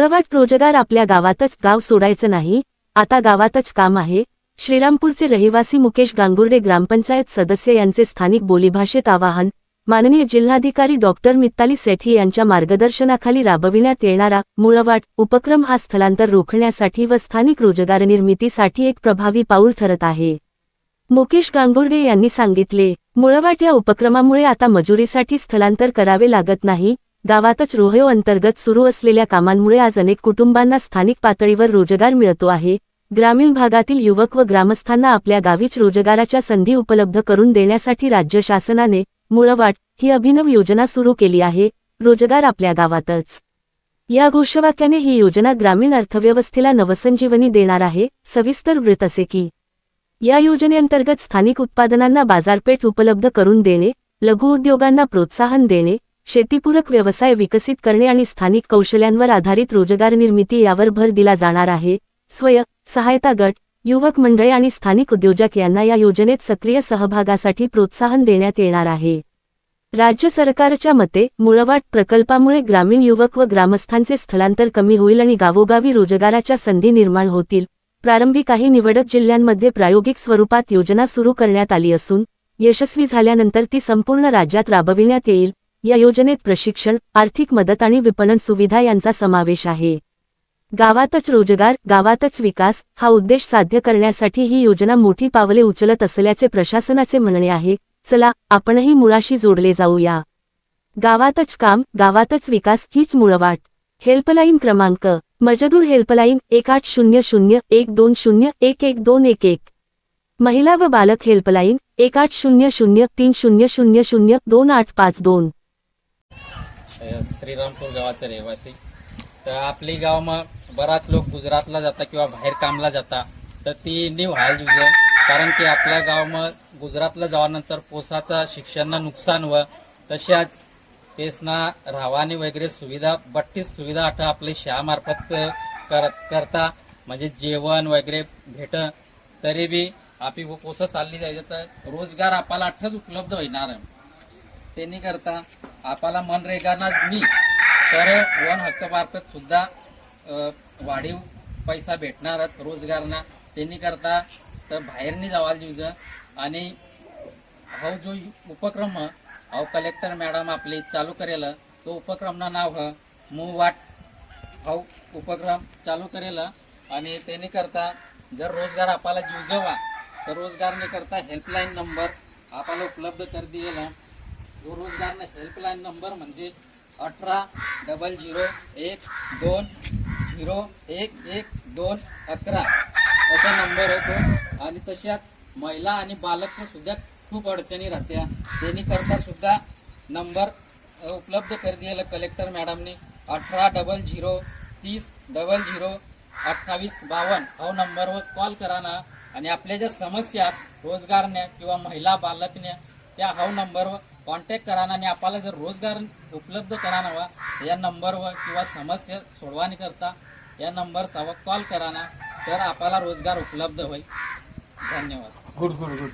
मुळवाट रोजगार आपल्या गावातच गाव सोडायचं नाही आता गावातच काम आहे. श्रीरामपूरचे रहिवासी मुकेश गांगुर्डे ग्रामपंचायत सदस्य यांचे स्थानिक बोलीभाषेत आवाहन माननीय जिल्हाधिकारी डॉक्टर मित्ताली सेठी यांच्या मार्गदर्शनाखाली राबविण्यात येणारा मुळवाट उपक्रम हा स्थलांतर रोखण्यासाठी व स्थानिक रोजगार निर्मितीसाठी एक प्रभावी पाऊल ठरत आहे. मुकेश गांगुर्डे यांनी सांगितले मुळवाट या उपक्रमामुळे आता मजुरीसाठी स्थलांतर करावे लागत नाही गावातच रोहयो अंतर्गत सुरू असलेल्या कामांमुळे आज अनेक कुटुंबांना स्थानिक पातळीवर रोजगार मिळतो आहे. ग्रामीण भागातील युवक व ग्रामस्थांना आपल्या गावीच रोजगाराच्या संधी उपलब्ध करून देण्यासाठी राज्य शासनाने मुळवाट ही अभिनव योजना सुरू केली आहे. रोजगार आपल्या गावातच. या घोषवाक्याने ही योजना ग्रामीण अर्थव्यवस्थेला नवसंजीवनी देणार आहे. सविस्तर वृत्त असे की या योजनेअंतर्गत स्थानिक उत्पादनांना बाजारपेठ उपलब्ध करून देणे लघुउद्योगांना प्रोत्साहन देणे शेतीपूरक व्यवसाय विकसित करणे आणि स्थानिक कौशल्यांवर आधारित रोजगार निर्मिती यावर भर दिला जाणार आहे. स्वय सहायता गट युवक मंडळे आणि स्थानिक उद्योजक यांना या योजनेत सक्रिय सहभागासाठी प्रोत्साहन देण्यात येणार आहे. राज्य सरकारच्या मते मुळवाट प्रकल्पामुळे ग्रामीण युवक व ग्रामस्थांचे स्थलांतर कमी होईल आणि गावोगावी रोजगाराच्या संधी निर्माण होतील. प्रारंभी काही निवडक जिल्ह्यांमध्ये प्रायोगिक स्वरूपात योजना सुरू करण्यात आली असून यशस्वी झाल्यानंतर ती संपूर्ण राज्यात राबविण्यात येईल. या योजनेत प्रशिक्षण आर्थिक मदत आणि विपणन सुविधा यांचा समावेश आहे. गावातच रोजगार गावातच विकास हा उद्देश साध्य करण्यासाठी ही योजना मोठी पावले उचलत असल्याचे प्रशासनाचे म्हणणे आहे. चला आपणही मुळाशी जोडले जाऊया. गावातच काम गावातच विकास हीच मुळवाट हेल्पलाईन क्रमांक मजदूर हेल्पलाईन एक आठ शून्य शून्य एक दोन शून्य एक एक दोन एक एक. महिला व बालक हेल्पलाईन एक आठ शून्य शून्य तीन शून्य शून्य शून्य दोन आठ पाच दोन. श्रीरामपूर गावाचे रहिवासी. तर आपली गाव मग बराच लोक गुजरातला जाता किंवा बाहेर कामला जाता तर ती नी व्हायला जुजे कारण की आपल्या गाव मग गुजरातला जावानंतर पोसाचा शिक्षणना नुकसान व तशाच तेसना राहवानी वगैरे सुविधा बट्टीच सुविधा आता आपली शामार्फत कर करता. म्हणजे जेवण वगैरे भेट. तरी बी आपली पोसं चालली जायचं. तर रोजगार आपल्याला आठच उपलब्ध होणार त्यांनी करता. आपल्याला मनरेगानाच नाही तर वन हक्कमार्फत सुद्धा वाढीव पैसा भेटणार रोजगारना. त्यांनी करता तर बाहेरनी जावाल जीवज. आणि हा जो उपक्रम हा कलेक्टर मॅडम आपली चालू करेल तो उपक्रमनं नाव ह मू वाट हा उपक्रम चालू करेल. आणि त्याने करता जर रोजगार आपल्याला जीवजवा तर रोजगारने करता हेल्पलाईन नंबर आपल्याला उपलब्ध कर दिलेला. रोजगारनं हेल्पलाईन नंबर म्हणजे अठरा डबल झिरो एक दोन झिरो एक एक दोन अकरा. असा नंबर होतो. आणि तशात महिला आणि बालक सुद्धा खूप अडचणी राहत्या. त्यांनीकरता सुद्धा नंबर उपलब्ध कर दिलेला कलेक्टर मॅडमनी अठरा डबल झिरो तीस डबल झिरो अठ्ठावीस बावन्न हा नंबरवर कॉल करा ना. आणि आपल्या ज्या समस्या रोजगारने किंवा महिला बालकने त्या हा नंबरवर कॉन्टॅक्ट करा ना आणि आपल्याला जर रोजगार उपलब्ध करा नवा या नंबरवर किंवा समस्या सोडवानी करता या नंबर सवा कॉल करा ना तर आपल्याला रोजगार उपलब्ध होईल. धन्यवाद. Good good good.